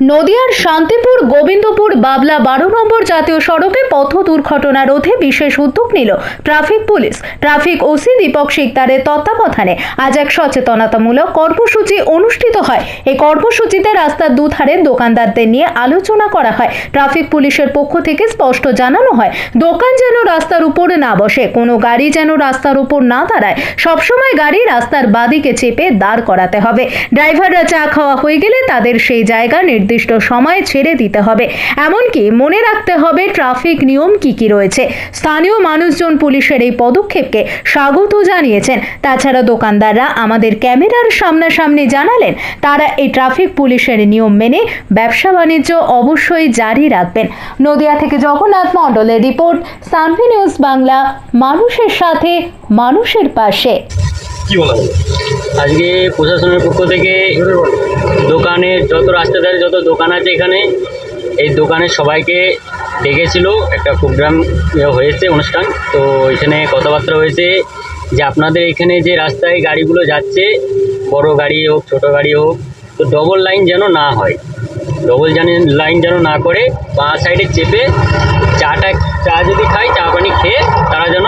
নদিয়ার শান্তিপুর গোবিন্দপুর বাবলা বারো নম্বর জাতীয় সড়কে পথ দুর্ঘটনা রোধে বিশেষ উদ্যোগ নিল traffic police. Traffic OC Dipak শিকদারের তত্ত্বাবধানে আজ এক সচেতনতামূলক কর্মসূচি অনুষ্ঠিত হয়। এই কর্মসূচিতে রাস্তার দুধারে দোকানদারদের নিয়ে আলোচনা করা হয়। ট্রাফিক পুলিশের পক্ষ থেকে স্পষ্ট জানানো হয়, দোকান যেন রাস্তার উপরে না বসে, কোনো গাড়ি যেন রাস্তার উপর না দাঁড়ায়, সবসময় গাড়ি রাস্তার বাদিকে চেপে দাঁড় করাতে হবে। ড্রাইভাররা চা খাওয়া হয়ে গেলে তাদের সেই জায়গা নির্দিষ্ট সময়ে ছেড়ে দিতে হবে। এমনকি মনে রাখতে হবে ট্রাফিক নিয়ম কি কি রয়েছে। স্থানীয় মানুষজন পুলিশের এই পদক্ষেপকে স্বাগত জানিয়েছেন। তাছাড়া দোকানদাররা আমাদের ক্যামেরার সামনাসামনি জানালেন, তারা এই ট্রাফিক পুলিশের নিয়ম মেনে ব্যবসা বাণিজ্য অবশ্যই জারি রাখবেন। নদিয়া থেকে জগন্নাথ মণ্ডলের রিপোর্ট, সানভি নিউজ বাংলা। মানুষের সাথে, মানুষের পাশে। আজকে প্রশাসনের পক্ষ থেকে দোকানে যত রাস্তার ধারে যত দোকান আছে এখানে, এই দোকানের সবাইকে ডেকেছিল। একটা প্রোগ্রাম হয়েছে অনুষ্ঠান। তো এখানে কথাবার্তা হয়েছে যে আপনাদের এখানে যে রাস্তায় গাড়িগুলো যাচ্ছে, বড় গাড়ি হোক, ছোট গাড়ি হোক, তো ডবল লাইন যেন না হয়। ডবল জানি লাইন যেন না করে, বাঁ সাইডে চেপে চাটা, চা যদি খায়, চা পানি খেয়ে তারা যেন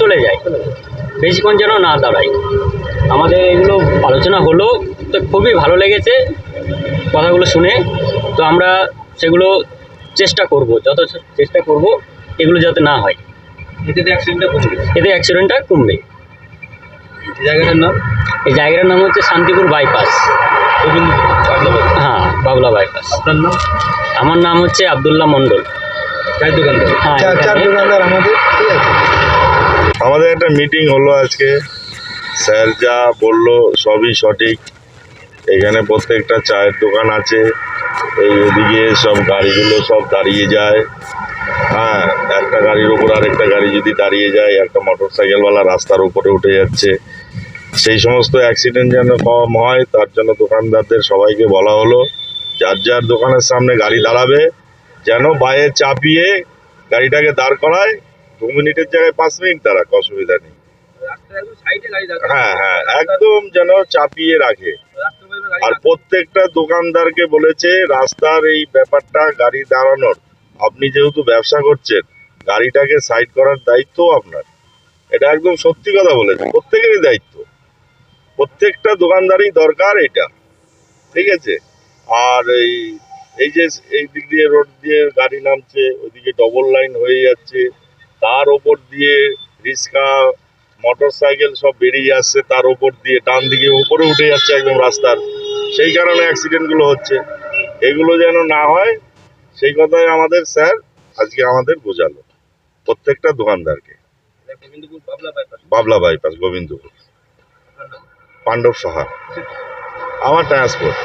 চলে যায়। বেশিক্ষণ যেন না দাঁড়ায়। আমাদের এগুলো আলোচনা হলো তো খুবই ভালো লেগেছে কথাগুলো শুনে। তো আমরা সেগুলো চেষ্টা করব যত চেষ্টা করব এগুলো যাতে না হয়। এতে অ্যাক্সিডেন্টটা কমবে? এতে অ্যাক্সিডেন্টটা কমবে। এই জায়গাটার নাম? এই জায়গাটার নাম হচ্ছে শান্তিপুর বাইপাস হ্যাঁ বাবলা বাইপাস আপনার নাম? আমার নাম হচ্ছে আবদুল্লাহ মণ্ডল। চায়ের দোকানদার। হ্যাঁ দোকানদার আমাদের। আমাদের একটা মিটিং হলো আজকে। স্যার যা বলল সবই সঠিক। এখানে প্রত্যেকটা চায়ের দোকান আছে। এই এদিকে সব গাড়িগুলো সব দাঁড়িয়ে যায়। হ্যাঁ একটা গাড়ির উপর আরেকটা গাড়ি যদি দাঁড়িয়ে যায়, একটা মোটর সাইকেলওয়ালা রাস্তার উপরে উঠে যাচ্ছে। সেই সমস্ত অ্যাক্সিডেন্ট যেন কম হয়, তার জন্য দোকানদারদের সবাইকে বলা হলো, যার যার দোকানের সামনে গাড়ি দাঁড়াবে, যেন বাইরে চাপিয়ে গাড়িটাকে দাঁড় করায়। দু মিনিটের জায়গায় পাঁচ মিনিট দাঁড়াক অসুবিধা নেই। হ্যাঁ হ্যাঁ একদম যেন চাপিয়ে রাখে। আর প্রত্যেকটা দোকানদারকে বলেছে রাস্তার এই ব্যাপারটা গাড়ি দাঁড়ানোর। আপনি যেহেতু ব্যবসা করছেন গাড়িটাকে সাইড করার দায়িত্ব আপনার। এটা একদম সত্যি কথা বলেছে প্রত্যেকেরই দায়িত্ব। প্রত্যেকটা দোকানদারই দরকার এটা। ঠিক আছে? আর এই এই যে এই দিক দিয়ে রোড দিয়ে গাড়ি নামছে ওইদিকে ডবল লাইন হয়ে যাচ্ছে। তার ওপর দিয়ে রিক্সা মোটর সাইকেল সব বেরিয়ে আসছে তার ওপর দিয়ে ডান দিকে উপরে উঠে যাচ্ছে একদম রাস্তার। সেই কারণে অ্যাক্সিডেন্টগুলো হচ্ছে। এগুলো যেন না হয়, সেই কথাই আমাদের স্যার আজকে আমাদের বোঝালো। প্রত্যেকটা দোকানদারকে। বাবলা বাইপাস বাবলা বাইপাস গোবিন্দপুর। পাণ্ডব সাহা। আমার ট্রান্সপোর্ট